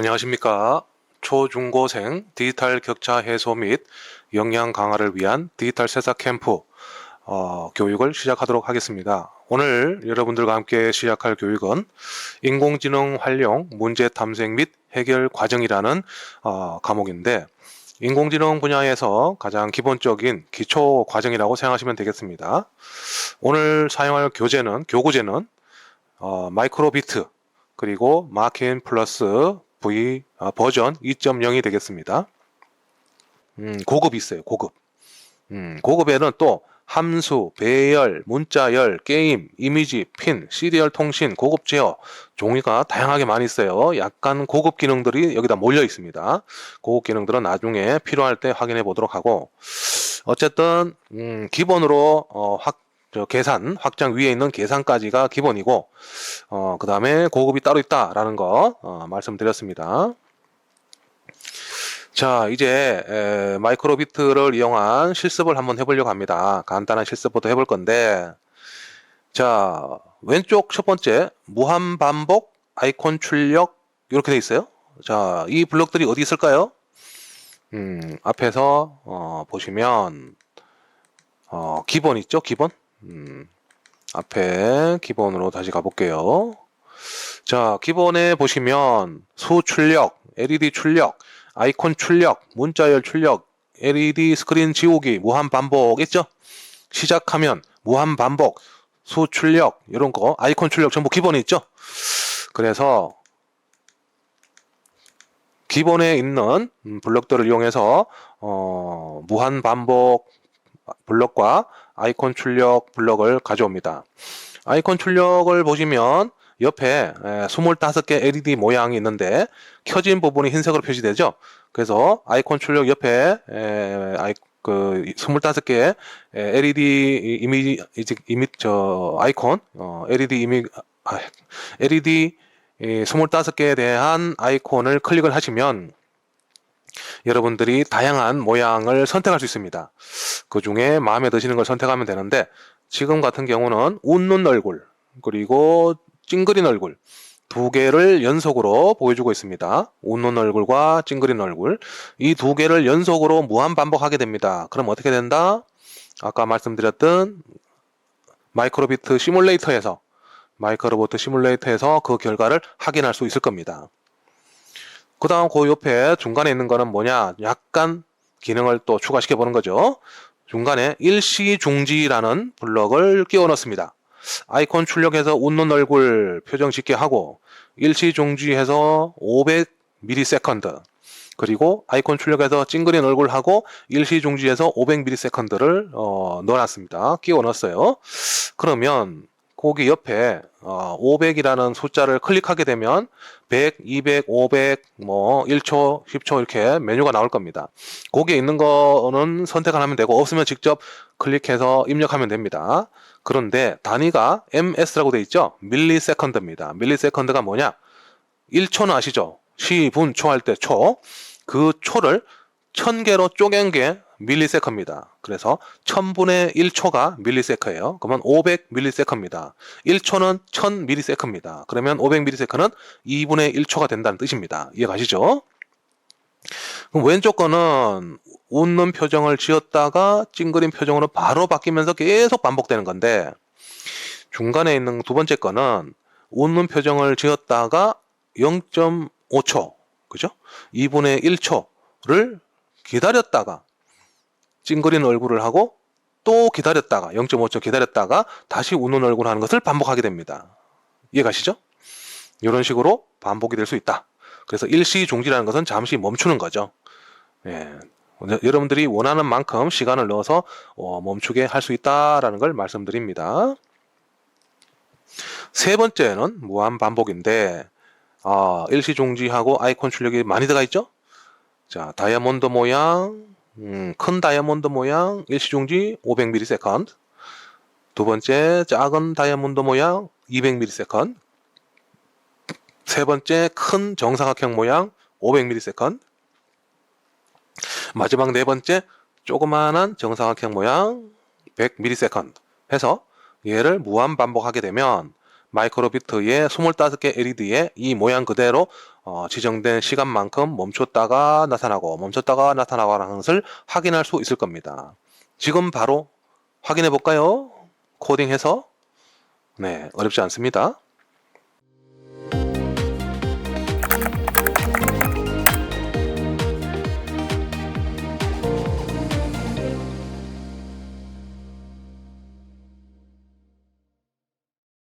안녕하십니까. 초중고생 디지털 격차 해소 및 역량 강화를 위한 디지털 세사 캠프 어, 교육을 시작하도록 하겠습니다. 오늘 여러분들과 함께 시작할 교육은 인공지능 활용 문제 탐색 및 해결 과정이라는 어, 과목인데 인공지능 분야에서 가장 기본적인 기초 과정이라고 생각하시면 되겠습니다. 오늘 사용할 교재는 교구제는 어, 마이크로비트 그리고 마킨 플러스 V 아, 버전 2.0이 되겠습니다. 음, 고급이 있어요. 고급. 음, 고급에는 또 함수, 배열, 문자열, 게임, 이미지, 핀, 시리얼 통신, 고급 제어 종이가 다양하게 많이 있어요. 약간 고급 기능들이 여기다 몰려 있습니다. 고급 기능들은 나중에 필요할 때 확인해 보도록 하고 어쨌든 음, 기본으로 어, 확, 저 계산 확장 위에 있는 계산까지가 기본이고 어, 그 다음에 고급이 따로 있다라는 거 어, 말씀드렸습니다. 자, 이제 에, 마이크로비트를 이용한 실습을 한번 해보려고 합니다. 간단한 실습부터 해볼 건데, 자, 왼쪽 첫 번째 무한 반복 아이콘 출력 이렇게 돼 있어요. 자, 이 블록들이 어디 있을까요? 음, 앞에서 어, 보시면 어, 기본 있죠? 기본. 음, 앞에 기본으로 다시 가볼게요. 자, 기본에 보시면 수 출력, LED 출력, 아이콘 출력, 문자열 출력, LED 스크린 지우기, 무한 반복 있죠? 시작하면 무한 반복, 수 출력 이런 거, 아이콘 출력 전부 기본에 있죠? 그래서 기본에 있는 음, 블럭들을 이용해서 어, 무한 반복 블럭과 아이콘 출력 블럭을 가져옵니다. 아이콘 출력을 보시면 옆에 25개 LED 모양이 있는데 켜진 부분이 흰색으로 표시되죠. 그래서 아이콘 출력 옆에 에, 아이, 그 25개의 LED 이미지 이미 저 아이콘 어, LED 이미 아, LED 25개에 대한 아이콘을 클릭을 하시면 여러분들이 다양한 모양을 선택할 수 있습니다. 그 중에 마음에 드시는 걸 선택하면 되는데 지금 같은 경우는 웃는 얼굴 그리고 찡그린 얼굴 두 개를 연속으로 보여주고 있습니다. 웃는 얼굴과 찡그린 얼굴 이 두 개를 연속으로 무한 반복하게 됩니다. 그럼 어떻게 된다? 아까 말씀드렸던 마이크로비트 시뮬레이터에서 마이크로비트 시뮬레이터에서 그 결과를 확인할 수 있을 겁니다. 그 다음 그 옆에 중간에 있는 거는 뭐냐? 약간 기능을 또 추가시켜 보는 거죠. 중간에 일시중지라는 블럭을 끼워 넣습니다. 아이콘 출력해서 웃는 얼굴 표정 짓게 하고 일시중지해서 500ms 그리고 아이콘 출력해서 찡그린 얼굴하고 일시중지해서 500ms를 어, 넣어놨습니다. 끼워 넣었어요. 그러면 거기 옆에 어, 500이라는 숫자를 클릭하게 되면 100, 200, 500, 뭐 1초, 10초 이렇게 메뉴가 나올 겁니다. 거기에 있는 거는 선택을 하면 되고 없으면 직접 클릭해서 입력하면 됩니다. 그런데 단위가 MS라고 돼 있죠? 밀리세컨드입니다. 밀리세컨드가 뭐냐? 1초는 아시죠? 시, 분, 초 할 때 초. 그 초를 1000개로 쪼갠 게 밀리세컨입니다. 그래서 1000분의 1초가 밀리세컨예요. 그러면 500 밀리세컨입니다. 1초는 1000 밀리세컨입니다. 그러면 500 밀리세컨은 2분의 1초가 된다는 뜻입니다. 이해 가시죠? 그럼 왼쪽 거는 웃는 표정을 지었다가 찡그린 표정으로 바로 바뀌면서 계속 반복되는 건데 중간에 있는 두 번째 거는 웃는 표정을 지었다가 0.5초 그죠? 2분의 1초를 기다렸다가 찡그린 얼굴을 하고 또 기다렸다가 0.5초 기다렸다가 다시 웃는 얼굴 하는 것을 반복하게 됩니다. 이해 가시죠? 이런 식으로 반복이 될 수 있다. 그래서 일시 중지라는 것은 잠시 멈추는 거죠. 예. 여러분들이 원하는 만큼 시간을 넣어서 어, 멈추게 할 수 있다라는 걸 말씀드립니다. 세 번째는 무한 반복인데 아, 일시 중지하고 아이콘 출력이 많이 들어가 있죠? 자, 다이아몬드 모양, 음, 큰 다이아몬드 모양 일시중지 500ms 두 번째 작은 다이아몬드 모양 200ms 세 번째 큰 정사각형 모양 500ms 마지막 네 번째 조그마한 정사각형 모양 100ms 해서 얘를 무한 반복하게 되면 마이크로비트의 25개 LED에 이 모양 그대로 어, 지정된 시간만큼 멈췄다가 나타나고 멈췄다가 나타나고 하는 것을 확인할 수 있을 겁니다. 지금 바로 확인해 볼까요? 코딩해서 네, 어렵지 않습니다.